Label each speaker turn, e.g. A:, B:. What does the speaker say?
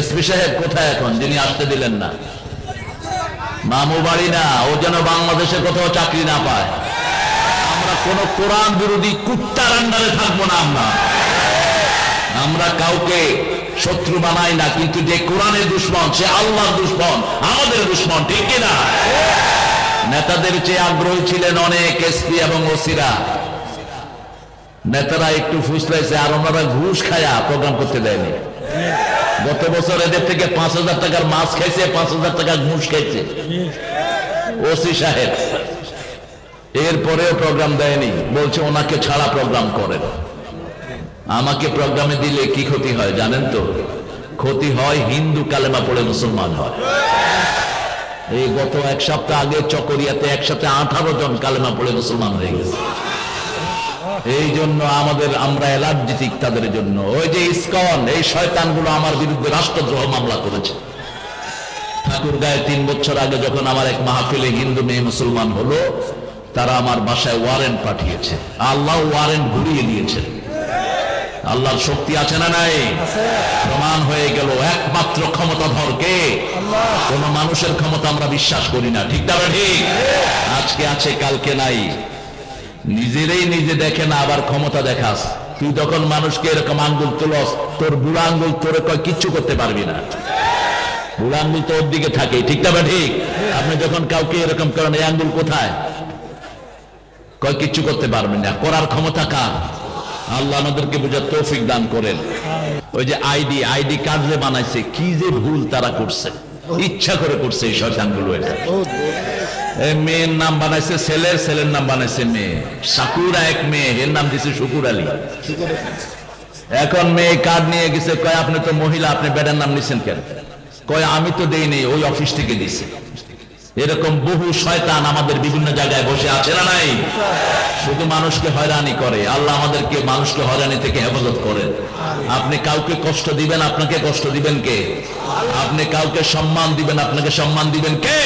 A: SP সাহেব কোথায় এখন? যিনি আসতে দিলেন না। মামু বাড়ি না, ও যেন বাংলাদেশে কোথাও চাকরি না পায়। আমরা কোন কোরআন বিরোধী কুত্তার আন্ডারে থাকব না আমরা। আমরা কাউকে শত্রু বানাই না, কিন্তু যে কোরআনের দুশ্মন, সে আল্লাহর দুশ্মন, আমাদের দুশ্মন, ঠিক কিনা নেতাদের চেয়ে আগ্রহী ছিলেন অনেক এসপি এবং ওসিরা। নেতারা একটু ফুসলাইছে, আর ওনারা ঘুষ খায়া প্রোগ্রাম করতে দেয়নি। গত বছর এদের থেকে পাঁচ হাজার টাকার মাছ খাইছে পাঁচ হাজার টাকার ঘুষ খাইছে ওসি সাহেব, এরপরেও প্রোগ্রাম দেয়নি। বলছে, ওনাকে ছাড়া প্রোগ্রাম করেন আমাকে প্রোগ্রামে দিলে কি ক্ষতি হয় জানেন তো? ক্ষতি হয় হিন্দু কালেমা পড়ে মুসলমান হয়। এই গত এক সপ্তাহ আগে চকরিয়াতে একসাথে আঠারো জন কালেমা পড়ে মুসলমান হয়ে গেছে। এই জন্য আমাদের, আমরা অ্যালার্জিটিক তাদের জন্য। ওই যে ইসকন, এই শয়তানগুলো আমার বিরুদ্ধে রাষ্ট্রদ্রোহ মামলা করেছে। ঠাকুর গায়ে তিন বছর আগে যখন আমার এক মাহফিলে হিন্দু মেয়ে মুসলমান হলো, তারা আমার বাসায় ওয়ারেন্ট পাঠিয়েছে। আল্লাহ ওয়ারেন্ট ঘুরিয়ে দিয়েছেন আল্লাহর শক্তি আছে না নাই? প্রমাণ হয়ে গেল, একমাত্র ক্ষমতাধর কে? কোন মানুষের ক্ষমতা আমরা বিশ্বাস করি না, ঠিক না ঠিক আজকে আছে, কালকে নাই। নিজেরাই নিজে দেখে না, আবার ক্ষমতা দেখাস। তুই তখন মানুষকে এরকম আঙ্গুল তুলস, তোর বুড়া আঙ্গুল তোরে কয়, কিচ্ছু করতে পারবি না। বুড়া আঙ্গুল তোর দিকে থাকে, ঠিক না ঠিক? আপনি যখন কাউকে এরকম করেন, এই আঙ্গুল কোথায়? কয়, কিচ্ছু করতে পারবেন না। করার ক্ষমতা কার? আল্লাহ আমাদেরকে বোঝার তৌফিক দান করেন। ওই যে আইডি আইডি কার্ড যে বানাইছে, কি যে ভুল তারা করছে। ইচ্ছা করে করছে এই শয়তানগুলো এটা। মেয়ের নাম বানাইছে ছেলের ছেলের নাম বানাইছে মেয়ে। সাকুরা এক মেয়ে, এর নাম দিছে শুকুর আলী। এখন মেয়ে কার্ড নিয়ে গেছে, কয়, আপনি তো মহিলা, আপনি বেটার নাম নিছেন কেন? কয়, আমি তো দেইনি ওই অফিস থেকে দিছে এরকম বহু শয়তান আমাদের বিভিন্ন জায়গায় বসে আছে না নাই? শুধু মানুষকে হয়রানি করে। আল্লাহ আমাদেরকে মানুষকে হয়রানি থেকে হেফাজত করেন। আপনি কাউকে কষ্ট দিবেন, আপনাকে কষ্ট দিবেন কে? আপনি কাউকে সম্মান দিবেন, আপনাকে সম্মান দিবেন কে?